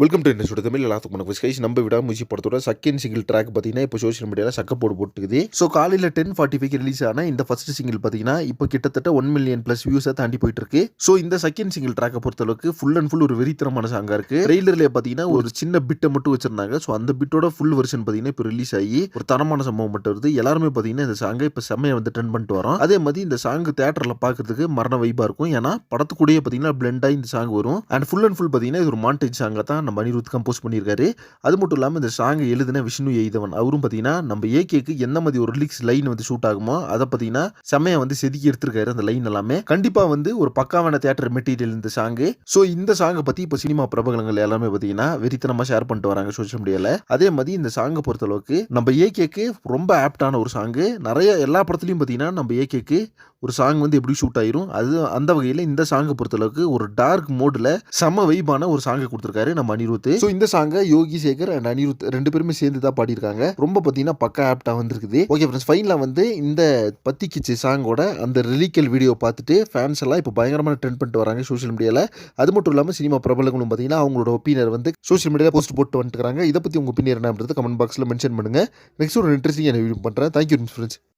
Welcome to industry Tamil எல்லாத்துக்கும் உனக்கு skies நம்ம விட முயற்சி படத்தோட செகண்ட் சிங்கிள் ட்ராக் பார்த்தீங்கன்னா இப்போ சோஷியல் மீடியாவில் சக்கப்போடு போட்டுக்குது. ஸோ காலையில் டென் ஃபார்ட்டி ஃபைவ் ரிலீஸ் ஆன இந்த ஃபர்ஸ்ட் சிங்கிள் பார்த்தீங்கன்னா இப்போ கிட்டத்தட்ட ஒன் மில்லியன் ப்ளஸ் வியூஸை தாண்டி போயிட்டு இருக்கு ஸோ இந்த செகண்ட் சிங்கிள் ட்ராக்கை பொறுத்தளவுக்கு ஃபுல் அண்ட் ஃபுல் ஒரு வெறித்தனமான சாங்காக இருக்கு. ட்ரெய்லர்லேயே பார்த்தீங்கன்னா ஒரு சின்ன பிட்டை மட்டும் வச்சிருந்தாங்க. ஸோ அந்த பிட்டோட ஃபுல் வெர்ஷன் பார்த்தீங்கன்னா இப்போ ரிலீஸ் ஆகி ஒரு தரமான சம்பவம் மட்டும் வருது. எல்லாருமே பார்த்தீங்கன்னா இந்த சாங்கை இப்போ செம்மையை வந்து ட்ரெண்ட் பண்ணிட்டு வரோம். அதே மாதிரி இந்த சாங் தேட்டரில் பார்க்கறதுக்கு மரண வைப்பாக இருக்கும். ஏன்னா படத்துக்கூடயே பார்த்தீங்கன்னா பிளெண்டாக இந்த சாங் வரும். அண்ட் ஃபுல் அண்ட் ஃபுல் பார்த்தீங்கன்னா இது ஒரு மாண்டேஜ் சாங்கை தான் நம்ம அனிருத் கம்போஸ் பண்ணியிருக்காரு. அது மட்டும் இல்லாமல் இந்த சாங்கை எழுதின விஷ்ணு எய்தவன். அவரும் பார்த்தீங்கன்னா நம்ம ஏகேக்கு எந்த மாதிரி ஒரு லிரிக்ஸ் லைன் வந்து ஷூட் ஆகுமோ அதை பார்த்தீங்கன்னா செம்மையை வந்து செதுக்கி எடுத்திருக்காரு அந்த லைன் எல்லாமே. கண்டிப்பாக வந்து ஒரு பக்காவான தேட்டர் மெட்டீரியல் இந்த சாங்கு. ஸோ இந்த சாங்கை பற்றி இப்போ சினிமா பிரபலங்கள் எல்லாமே பார்த்தீங்கன்னா வெறித்தனமாக ஷேர் பண்ணிட்டு வராங்க சோஷியல் மீடியாவில் அதே மாதிரி இந்த சாங்கை பொறுத்தளவுக்கு நம்ம ஏகேக்கு ரொம்ப ஆப்டான ஒரு சாங்கு. நிறைய எல்லா படத்துலையும் பார்த்தீங்கன்னா நம்ம ஏகேக்கு ஒரு சாங் வந்து எப்படி ஷூட் ஆயிரும் அது அந்த வகையில் இந்த சாங்கை பொறுத்தளவுக்கு ஒரு டார்க் மோடில் செம வைபான ஒரு சாங்கை கொடுத்துருக்காரு நம்ம அனிருத். ஸோ இந்த சாங்கை யோகி சேகர் அண்ட் அனிருத் ரெண்டு பேருமே சேர்ந்து தான் பாடியிருக்காங்க. ரொம்ப பார்த்தீங்கன்னா பக்கா ஆப்டாக வந்திருக்குது. ஓகே ஃப்ரெண்ட்ஸ் ஃபைனலாக வந்து இந்த பத்தி கிச்சு சாங்கோட அந்த ரிலிக்கல் வீடியோ பார்த்துட்டு ஃபேன்ஸ் எல்லாம் இப்போ பயங்கரமான ட்ரெண்ட் பண்ணிட்டு வராங்க சோஷியல் மீடியாவில் அது மட்டும் இல்லாமல் சினிமா பிரபலங்களும் பார்த்தீங்கன்னா அவங்களோட ஒப்பீனியர் வந்து சோஷியல் மீடியாவில் போஸ்ட் போட்டு வந்துட்டுருக்காங்க இதை பற்றி உங்கள் ஒப்பீனியர் என்னன்றது கமெண்ட் பாக்ஸில் மென்ஷன் பண்ணுங்கள் நெக்ஸ்ட் ஒரு இன்ட்ரெஸ்டிங் வீடியோ பண்ணுறேன் தேங்க்யூ ஃப்ரெண்ட்ஸ்